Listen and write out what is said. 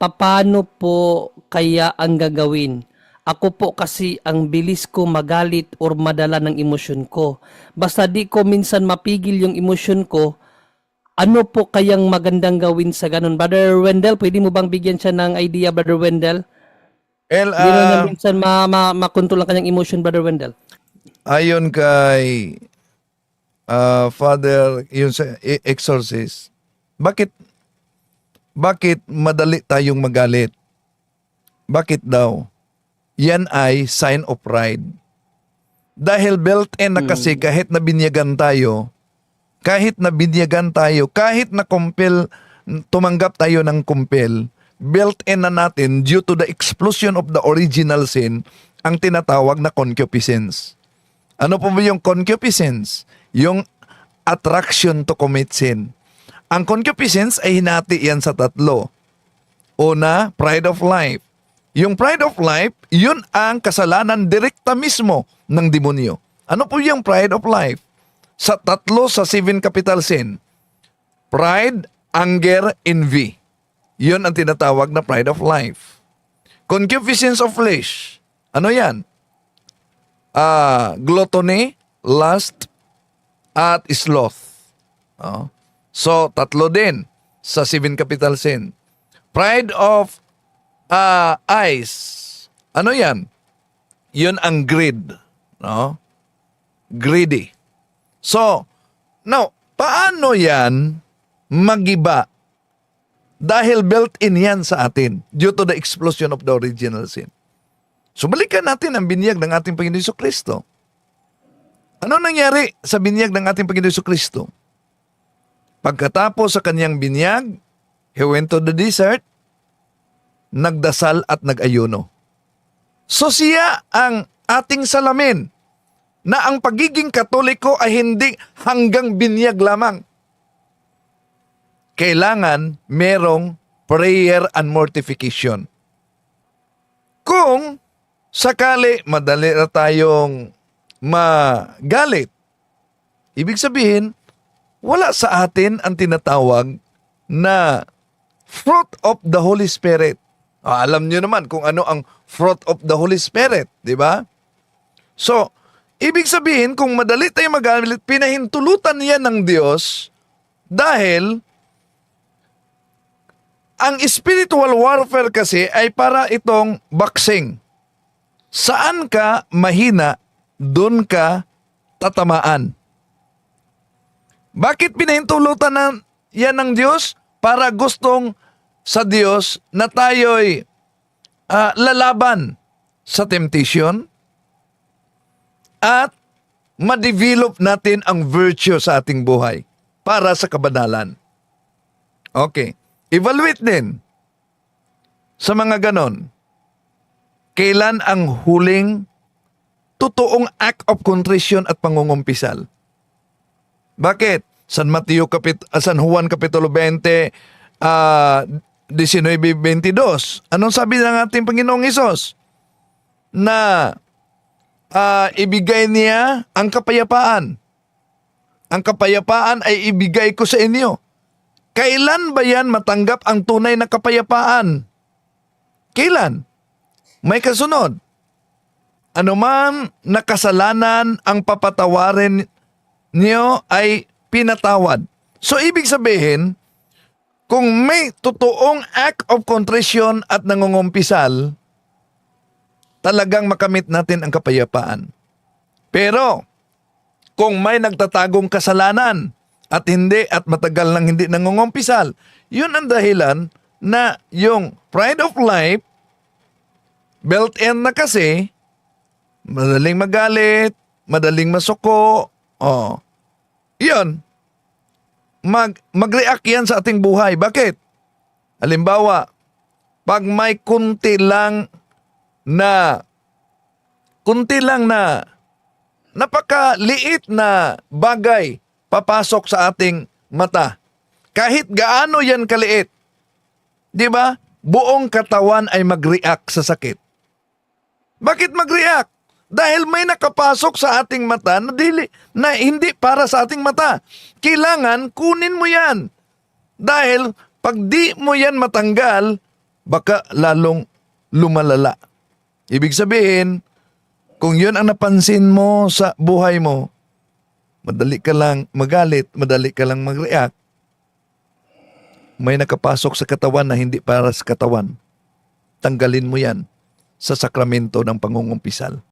paano po kaya ang gagawin? Ako po kasi ang bilis ko magalit or madala ng emosyon ko. Basta di ko minsan mapigil yung emosyon ko, ano po kayang magandang gawin sa ganun? Brother Wendell, pwede mo bang bigyan siya ng idea, Brother Wendell? El, Hindi na ah, minsan ma ma makontrol ang kanyang emotion, Brother Wendell. ayon kay ah, Father, yun sa e- exorcist, bakit bakit madali tayong magalit? Bakit daw? Yan ay sign of pride. Dahil built-in na kasi kahit na binyagan tayo, kahit na binyagan tayo, kahit na compel, tumanggap tayo ng compel, built-in na natin due to the explosion of the original sin, ang tinatawag na concupiscence. Ano po ba yung concupiscence? Yung attraction to commit sin. Ang concupiscence ay hinati yan sa tatlo. Una, pride of life. Yung pride of life, yun ang kasalanan direkta mismo ng demonyo. Ano po yung pride of life? Sa tatlo sa seven capital sin. Pride, anger, envy. Yun ang tinatawag na pride of life. Concupiscence of flesh. Ano yan? Ah, gluttony, lust, at sloth. Oh. So, tatlo din sa seven capital sin. Pride of ah, eyes. Ano yan? Yun ang greed. No? Greedy. So, now, paano yan magiba? Dahil built-in yan sa atin due to the explosion of the original sin. So natin ang binyag ng ating Panginoon Kristo. Ano nangyari sa binyag ng ating Panginoon Kristo? Pagkatapos sa kanyang binyag, he went to the desert, nagdasal at nag-ayuno. So siya ang ating salamin na ang pagiging katoliko ay hindi hanggang binyag lamang. Kailangan merong prayer and mortification. Kung sakali madali na tayong magalit, ibig sabihin, wala sa atin ang tinatawag na fruit of the Holy Spirit. Ah, alam niyo naman kung ano ang fruit of the Holy Spirit, di ba? So, ibig sabihin, kung madali tayong magalit, pinahintulutan yan ng Diyos dahil ang spiritual warfare kasi ay para itong boxing. Saan ka mahina, doon ka tatamaan. Bakit pinahintulutan ng, yan ng Diyos? Para gustong sa Diyos na tayo'y ah, lalaban sa temptation at ma-develop natin ang virtue sa ating buhay para sa kabanalan. Okay. Evaluate din sa mga ganon. Kailan ang huling totoong act of contrition at pangungumpisal? Bakit? San Mateo kapit ah, San Juan kapitulo 20 ah 19:22. Anong sabi ng ating Panginoong Hesus? Na ah, ibigay niya ang kapayapaan. Ang kapayapaan ay ibigay ko sa inyo. Kailan ba yan matanggap ang tunay na kapayapaan? Kailan? May kasunod. Ano man na kasalanan ang papatawarin niyo ay pinatawad. So ibig sabihin, kung may totoong act of contrition at nangungumpisal, talagang makamit natin ang kapayapaan. Pero, kung may nagtatagong kasalanan at hindi at matagal nang hindi nangungumpisal, yun ang dahilan na yung pride of life built-in na kasi madaling magalit, madaling masuko, oh. Yun. Mag, mag-react yan sa ating buhay. Bakit? Halimbawa, pag may kunti lang na kunti lang na napakaliit na bagay papasok sa ating mata. Kahit gaano yan kaliit, di ba? Buong katawan ay mag-react sa sakit. Bakit mag-react? Dahil may nakapasok sa ating mata na, dili, na hindi para sa ating mata. Kailangan kunin mo yan. Dahil pag di mo yan matanggal, baka lalong lumalala. Ibig sabihin, kung yun ang napansin mo sa buhay mo, madali ka lang magalit, madali ka lang mag-react, may nakapasok sa katawan na hindi para sa katawan. Tanggalin mo yan sa sakramento ng pangungumpisal.